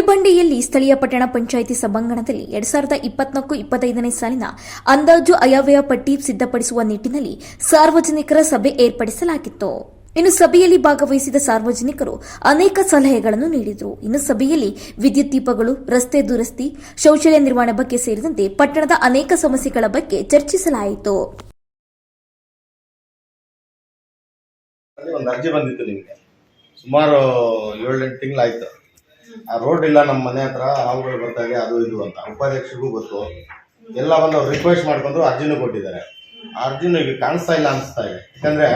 ಗುಡಿಬಂಡೆಯಲ್ಲಿ ಸ್ಥಳೀಯ ಪಟ್ಟಣ ಪಂಚಾಯಿತಿ ಸಭಾಂಗಣದಲ್ಲಿ ಎರಡ್ ಸಾವಿರದ ಇಪ್ಪತ್ನಾಲ್ಕು ಇಪ್ಪತ್ತೈದನೇ ಸಾಲಿನ ಅಂದಾಜು ಅಯವ್ಯಯ ಪಟ್ಟಿ ಸಿದ್ಧಪಡಿಸುವ ನಿಟ್ಟಿನಲ್ಲಿ ಸಾರ್ವಜನಿಕರ ಸಭೆ ಏರ್ಪಡಿಸಲಾಗಿತ್ತು. ಇನ್ನು ಸಭೆಯಲ್ಲಿ ಭಾಗವಹಿಸಿದ ಸಾರ್ವಜನಿಕರು ಅನೇಕ ಸಲಹೆಗಳನ್ನು ನೀಡಿದರು. ಇನ್ನು ಸಭೆಯಲ್ಲಿ ವಿದ್ಯುತ್ ದೀಪಗಳು, ರಸ್ತೆ ದುರಸ್ತಿ, ಶೌಚಾಲಯ ನಿರ್ಮಾಣ ಬಗ್ಗೆ ಸೇರಿದಂತೆ ಪಟ್ಟಣದ ಅನೇಕ ಸಮಸ್ಯೆಗಳ ಬಗ್ಗೆ ಚರ್ಚಿಸಲಾಯಿತು. ಸುಮಾರು ಏಳೆಂಟು ತಿಂಗಳಾಯ್ತು. ಆ ರೋಡ್ ಇಲ್ಲ ನಮ್ಮ ಮನೆ ಹತ್ರ ಹಾವುಗಳು ಬರ್ತಾಗೆ ಅದು ಇದು ಅಂತ. ಉಪಾಧ್ಯಕ್ಷರಿಗೂ ಗೊತ್ತು. ಎಲ್ಲ ಬಂದು ಅವ್ರು ರಿಕ್ವೆಸ್ಟ್ ಮಾಡ್ಕೊಂಡು ಅರ್ಜಿನೂ ಕೊಟ್ಟಿದ್ದಾರೆ. ಆ ಅರ್ಜಿನೂ ಈಗ ಕಾಣಿಸ್ತಾ ಇಲ್ಲ ಅನಿಸ್ತಾ ಇದೆ. ಯಾಕಂದ್ರೆ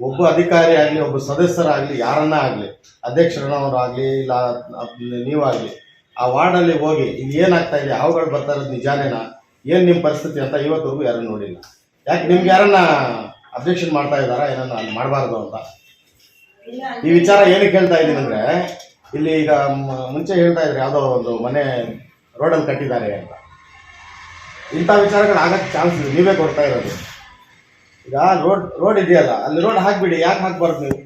ಒಬ್ಬ ಅಧಿಕಾರಿ ಆಗಲಿ, ಒಬ್ಬ ಸದಸ್ಯರಾಗಲಿ, ಯಾರನ್ನ ಆಗಲಿ ಅಧ್ಯಕ್ಷರನ್ನವರಾಗಲಿ ಇಲ್ಲ ನೀವಾಗಲಿ ಆ ವಾರ್ಡಲ್ಲಿ ಹೋಗಿ ಇಲ್ಲಿ ಏನಾಗ್ತಾ ಇದೆ, ಹಾವುಗಳು ಬರ್ತಾ ಇರೋದು ನಿಜಾನೇನಾ, ಏನು ನಿಮ್ಮ ಪರಿಸ್ಥಿತಿ ಅಂತ ಇವತ್ತವರೆಗೂ ಯಾರು ನೋಡಿಲ್ಲ. ಯಾಕೆ ನಿಮ್ಗೆ ಯಾರನ್ನ ಅಬ್ಜೆಕ್ಷನ್ ಮಾಡ್ತಾ ಇದ್ದಾರಾ ಏನನ್ನ ಮಾಡಬಾರ್ದು ಅಂತ? ಈ ವಿಚಾರ ಏನಕ್ಕೆ ಹೇಳ್ತಾ ಇದ್ದೀನಿ ಅಂದ್ರೆ ಇಲ್ಲಿ ಈಗ ಮುಂಚೆ ಹೇಳ್ತಾ ಇದ್ರೆ ಯಾವುದೋ ಒಂದು ಮನೆ ರೋಡಲ್ಲಿ ಕಟ್ಟಿದ್ದಾರೆ ಅಂತ. ಇಂಥ ವಿಚಾರಗಳು ಆಗಕ್ಕೆ ಚಾನ್ಸ್ ಇದೆ. ನೀವೇ ಕೊಡ್ತಾ ಇರೋದು. ಈಗ ರೋಡ್ ರೋಡ್ ಇದೆಯಲ್ಲ, ಅಲ್ಲಿ ರೋಡ್ ಹಾಕಿಬಿಡಿ, ಯಾಕೆ ಹಾಕ್ಬಾರ್ದು ನೀವು?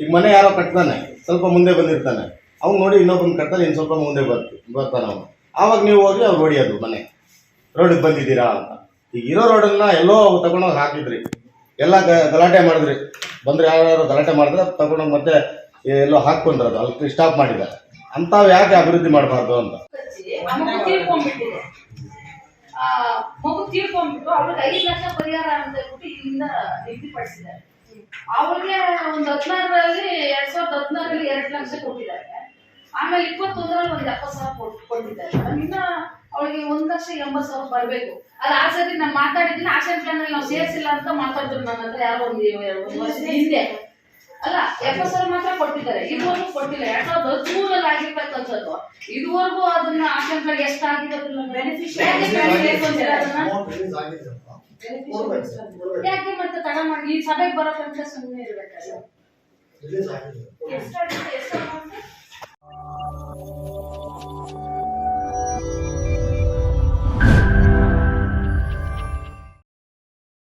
ಈಗ ಮನೆ ಯಾರೋ ಕಟ್ತಾನೆ ಸ್ವಲ್ಪ ಮುಂದೆ ಬಂದಿರ್ತಾನೆ. ಅವ್ನು ನೋಡಿ ಇನ್ನೊಬ್ಬನ ಕಟ್ತಾನೆ ಇನ್ನು ಸ್ವಲ್ಪ ಮುಂದೆ ಬರ್ತಿ ಬರ್ತಾನೆ ಅವನು. ಆವಾಗ ನೀವು ಹೋಗಿ ಅವ್ರು ಹೊಡಿಯೋದು ಮನೆ. ರೋಡಿಗೆ ಬಂದಿದ್ದೀರಾ ಅಂತ. ಈಗ ಇರೋ ರೋಡನ್ನ ಎಲ್ಲೋ ತಗೊಂಡೋಗಿ ಹಾಕಿದ್ರಿ. ಎಲ್ಲ ಗಲಾಟೆ ಮಾಡಿದ್ರಿ. ಬಂದ್ರೆ ಯಾರು ಗಲಾಟೆ ಮಾಡಿದ್ರೆ ತಗೊಂಡೋಗಿ ಮತ್ತೆ ಎಲ್ಲೋ ಹಾಕೊಂಡ್ರು ಅಲ್ಲಿ ಸ್ಟಾಪ್ ಮಾಡಿದ್ದಾರೆ. ಅಂತಾವ್ ಯಾಕೆ ಅಭಿವೃದ್ಧಿ ಮಾಡಬಾರ್ದು ಅಂತ? ಮಗು ತೀರ್ಕೊಂಡ್ಬಿಟ್ಟು ಅವ್ರಿಗೆ ಐದು ಲಕ್ಷ ಪರಿಹಾರ ಅಂತ ಹೇಳ್ಬಿಟ್ಟು ಇಲ್ಲಿಂದ ನಿಗದಿಪಡಿಸಿದ್ದಾರೆ ಅವಳಿಗೆ ಒಂದು ಹದಿನಾರರಲ್ಲಿ ಎರಡ್ ಸಾವಿರದ ಹದಿನಾರಲ್ಲಿ ಎರಡು ಲಕ್ಷ ಕೊಟ್ಟಿದ್ದಾರೆ. ಆಮೇಲೆ ಇಪ್ಪತ್ತೊಂದರಲ್ಲಿ ಒಂದು ಎಪ್ಪತ್ತು ಸಾವಿರ ಕೊಟ್ಟು ಕೊಟ್ಟಿದ್ದಾರೆ. ಇನ್ನ ಅವಳಿಗೆ ಒಂದ್ ಲಕ್ಷ ಎಂಬತ್ತು ಸಾವಿರ ಬರಬೇಕು. ಅದು ಆ ಸರಿ ನಾನು ಮಾತಾಡಿದ್ದೀನಿ ಆಕ್ಷನ್ ಪ್ಲಾನ್ ಅಲ್ಲಿ ನಾವು ಸೇರಿಸಿಲ್ಲ ಅಂತ ಮಾತಾಡಿದ್ರು ನನ್ನ ಹತ್ರ ಯಾರೋ ಒಂದು ವರ್ಷದ ಹಿಂದೆ. ಅಲ್ಲ ಎಫ್ ಎಸ್ ಎಲ್ ಮಾತ್ರ ಕೊಟ್ಟಿದ್ದಾರೆ. ಇದುವರೆಗೂ ಕೊಟ್ಟಿಲ್ಲ. ಯಾಕಂದ್ರೆ ದೂರಲ್ಲಿ ಆಗಿರ್ತಕ್ಕಂಥದ್ದು. ಇದುವರೆಗೂ ಅದನ್ನ ಪ್ಲಾನ್ ಎಷ್ಟಾಗಿದೆ ಯಾಕೆ ಮತ್ತೆ ತಡ ಮಾಡಿ? ಈ ಸಭೆಗೆ ಬರೋ ತನಕ ಸುಮ್ಮನೆ ಇರ್ಬೇಕಲ್ಲ. ಎಷ್ಟಾಗಿದೆ ಎಷ್ಟು amount?